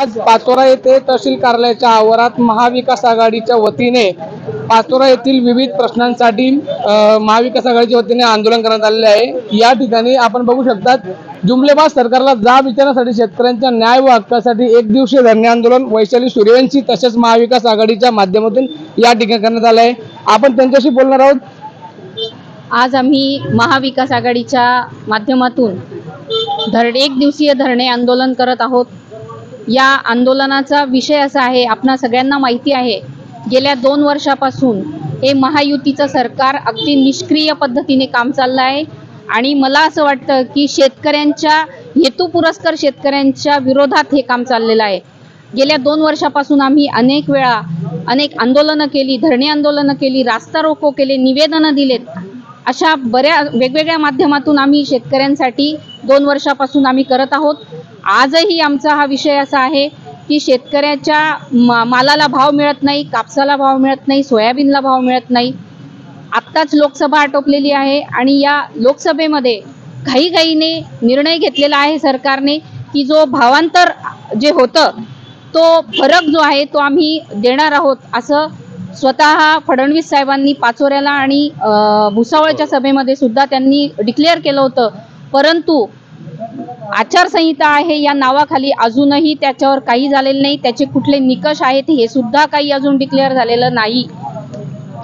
आज पाचोरा येथे तहसील कार्यालयाच्या आवारात महाविकास आघाडीच्या वतीने पाचोरा येथील विविध प्रश्नांसाठी महाविकास आघाडीच्या वतीने आंदोलन करण्यात आलेले आहे. या ठिकाणी आपण बघू शकतात जुमलेबाज सरकारला जाब विचारण्यासाठी शेतकऱ्यांच्या न्याय व हक्कासाठी एक दिवसीय धरणे आंदोलन वैशाली सूर्यवंशी तसेच महाविकास आघाडीच्या माध्यमातून या ठिकाणी करण्यात आलं आहे. आपण त्यांच्याशी बोलणार आहोत. आज आम्ही महाविकास आघाडीच्या माध्यमातून धरणे एक दिवसीय धरणे आंदोलन करत आहोत. या आंदोलनाचा विषय असा आहे आपणा सगळ्यांना माहिती आहे गेल्या दोन वर्षापासून हे महायुतीचं सरकार अगदी निष्क्रिय पद्धतीने काम चाललं आहे आणि मला असं वाटतं की शेतकऱ्यांच्या हेतुपुरस्कर शेतकऱ्यांच्या विरोधात हे काम चाललेलं आहे. गेल्या दोन वर्षापासून आम्ही अनेक वेळा अनेक आंदोलनं केली धरणे आंदोलनं केली रास्ता रोको केले निवेदनं दिलेत. अशा बऱ्या वेगवेगळ्या माध्यमातून आम्ही शेतकऱ्यांसाठी दोन वर्षापासून आम्ही करत आहोत. आजही आमचा हा विषय असा आहे की शेतकऱ्याच्या मा मालाला भाव मिळत नाही कापसाला भाव मिळत नाही सोयाबीनला भाव मिळत नाही. आत्ताच लोकसभा आटोपलेली आहे आणि या लोकसभेमध्ये घाईघाईने निर्णय घेतलेला आहे सरकारने की जो भावांतर जे होतं तो फरक जो आहे तो आम्ही देणार आहोत असं स्वतः फडणवीस साहेबांनी पाचोऱ्याला आणि भुसावळच्या सभेमध्ये सुद्धा त्यांनी डिक्लेअर केलं होतं. परंतु आचारसंहिता आहे या नावाखाली अजूनही त्याच्यावर काही झालेलं नाही. त्याचे कुठले निकष आहेत हे सुद्धा काही अजून डिक्लेअर झालेलं नाही.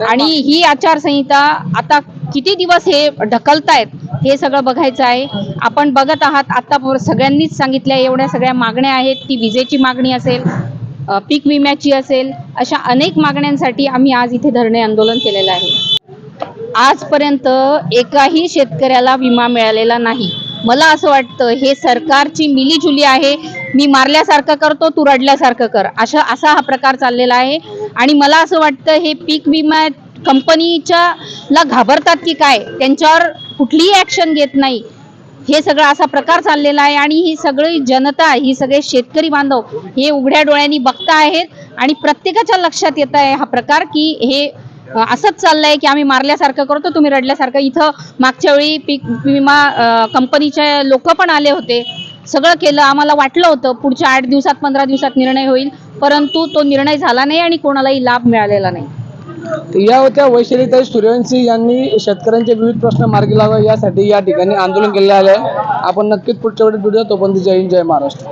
आणि ही आचारसंहिता आता किती दिवस हे ढकलतायत हे सगळं बघायचं आहे. आपण बघत आहात आता सगळ्यांनीच सांगितल्या एवढ्या सगळ्या मागण्या आहेत ती विजेची मागणी असेल पीक विम्याची असेल अशा अनेक मागण्यांसाठी आम्ही आज इथे धरणे आंदोलन केलेलं आहे. आजपर्यंत एकाही शेतकऱ्याला विमा मिळालेला नाही. मला असं वाटतं हे सरकारची मिलीजुली आहे. मी मारल्यासारखं करतो तू रडल्यासारखं कर. अशा असा हा प्रकार चाललेला आहे. आणि मला असं वाटतं हे पीक विमा कंपनीच्या ला घाबरतात की काय? त्यांच्यावर कुठलीही ॲक्शन घेत नाही. हे सगळं असा प्रकार चाललेला आहे. आणि ही सगळी जनता ही सगळे शेतकरी बांधव हे उघड्या डोळ्यांनी बघता आहेत आणि प्रत्येकाच्या लक्षात येत आहे हा प्रकार की हे असंच चाललंय की आम्ही मारल्यासारखं करतो तुम्ही रडल्यासारखं. इथं मागच्या वेळी पीक विमा कंपनीचे लोक पण आले होते. सगळं केलं आम्हाला वाटलं होतं पुढच्या आठ दिवसात पंधरा दिवसात निर्णय होईल परंतु तो निर्णय झाला नाही आणि कोणालाही लाभ मिळालेला नाही. या होत्या वैशालीताई सूर्यवंशी यांनी शेतकऱ्यांचे विविध प्रश्न मार्गी लावा यासाठी या ठिकाणी आंदोलन केलेले आहे. आपण नक्कीच पुढच्या वेळेस भेटूया. तोपर्यंत जय हिंद जय महाराष्ट्र.